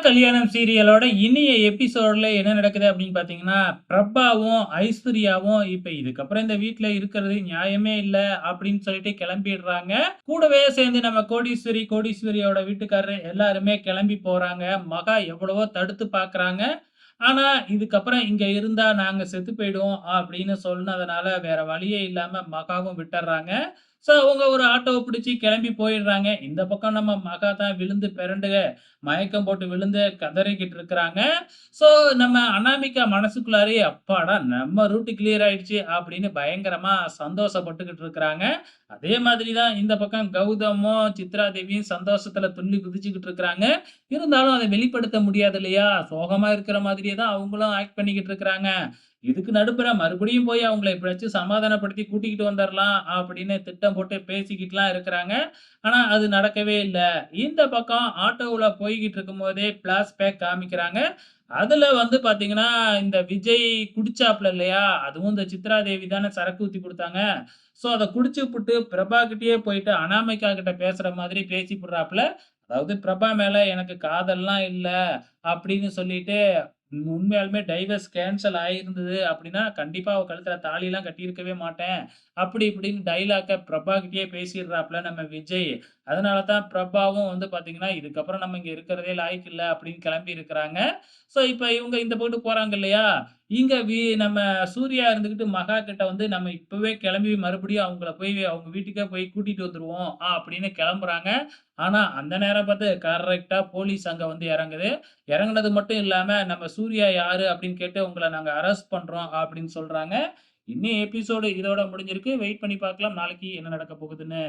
கல்யாணம் சீரியலோட இனிய எபிசோட்ல என்ன நடக்குது அப்படின்னு பார்த்தீங்கன்னா, பிரபாவும், ஐஸ்வர்யாவும் இப்ப இதுக்கப்புறம் இந்த வீட்டில் இருக்கிறது நியாயமே இல்ல அப்படின்னு சொல்லிட்டு கிளம்பிடுறாங்க. கூடவே சேர்ந்து நம்ம கோடீஸ்வரி, கோடீஸ்வரியோட வீட்டுக்காரரு எல்லாருமே கிளம்பி போறாங்க. மகா எவ்வளவோ தடுத்து பார்க்குறாங்க. ஆனா, இதுக்கப்புறம் இங்க இருந்தா நாங்க செத்து போயிடுவோம் அப்படின்னு சொன்னதுனால வேற வழியே இல்லாம மகாவும் விட்டுறாங்க ஸோ அவங்க ஒரு ஆட்டோவை பிடிச்சி கிளம்பி போயிடுறாங்க. இந்த பக்கம் நம்ம மகா தான் விழுந்து பிறண்டுக மயக்கம் போட்டு விழுந்து கதறிக்கிட்டு இருக்கிறாங்க. ஸோ நம்ம அனாமிகா மனசுக்குள்ளாரே அப்பாடா! நம்ம ரூட்டு கிளியர் ஆயிடுச்சு அப்படின்னு பயங்கரமா சந்தோஷப்பட்டுக்கிட்டு இருக்கிறாங்க. அதே மாதிரி தான் இந்த பக்கம் கௌதமும், சித்ரா தேவியும் சந்தோஷத்துல துள்ளி குதிச்சுக்கிட்டு இருக்கிறாங்க. இருந்தாலும் அதை வெளிப்படுத்த முடியாது இல்லையா? சோகமா இருக்கிற மாதிரியே தான் அவங்களும் ஆக்ட் பண்ணிக்கிட்டு இருக்கிறாங்க. இதுக்கு நடுப்புற மறுபடியும் போய் அவங்கள எப்படியாச்சும் சமாதானப்படுத்தி கூட்டிக்கிட்டு வந்துடலாம் அப்படின்னு திட்டம் போட்டு பேசிக்கிட்டுலாம் இருக்கிறாங்க. ஆனால் அது நடக்கவே இல்லை இந்த பக்கம் ஆட்டோவில் போய்கிட்டு இருக்கும்போதே பிளாஸ்பேக் காமிக்கிறாங்க. அதில் வந்து பார்த்தீங்கன்னா, இந்த விஜய் குடிச்சாப்ல இல்லையா? அதுவும் இந்த சித்ரா தேவி தானே சரக்கு ஊற்றி கொடுத்தாங்க ஸோ அதை குடிச்சுப்புட்டு பிரபா கிட்டேயே போயிட்டு அனாமிகா கிட்ட பேசுகிற மாதிரி பேசிப்புடுறாப்ல. அதாவது பிரபா மேலே எனக்கு காதல்லாம் இல்லை அப்படின்னு சொல்லிட்டு உண்மையாலுமே டைவர்ஸ் கேன்சல் ஆயிருந்தது அப்படின்னா, கண்டிப்பா அவ கழுத்துல தாலிலாம் கட்டியிருக்கவே மாட்டேன். அப்படி இப்படின்னு டைலாக்கை பிரபா பேசிடுறாப்புல நம்ம விஜய். அதனால தான் பிரபாவும் வந்து பார்த்தீங்கன்னா, இதுக்கப்புறம் நம்ம இங்கே இருக்கிறதே லாய்க்கு இல்லை அப்படின்னு கிளம்பி இருக்கிறாங்க. ஸோ இப்போ இவங்க இந்த போட்டு போகிறாங்க இல்லையா? இங்கே வி நம்ம சூர்யா இருந்துக்கிட்டு மகா கிட்ட வந்து நம்ம இப்போவே கிளம்பி மறுபடியும் அவங்கள போய் அவங்க வீட்டுக்கே போய் கூட்டிகிட்டு வந்துடுவோம் ஆ அப்படின்னு கிளம்புறாங்க. ஆனால் அந்த நேரம் பார்த்து கரெக்டாக போலீஸ் அங்கே வந்து இறங்குது. இறங்குனது மட்டும் இல்லாமல் நம்ம சூர்யா யார் அப்படின்னு கேட்டு உங்களை நாங்கள் அரெஸ்ட் பண்ணுறோம் அப்படின்னு சொல்கிறாங்க இன்னும் எபிசோடு இதோட முடிஞ்சிருக்கு. வெயிட் பண்ணி பார்க்கலாம் நாளைக்கு என்ன நடக்க போகுதுன்னு.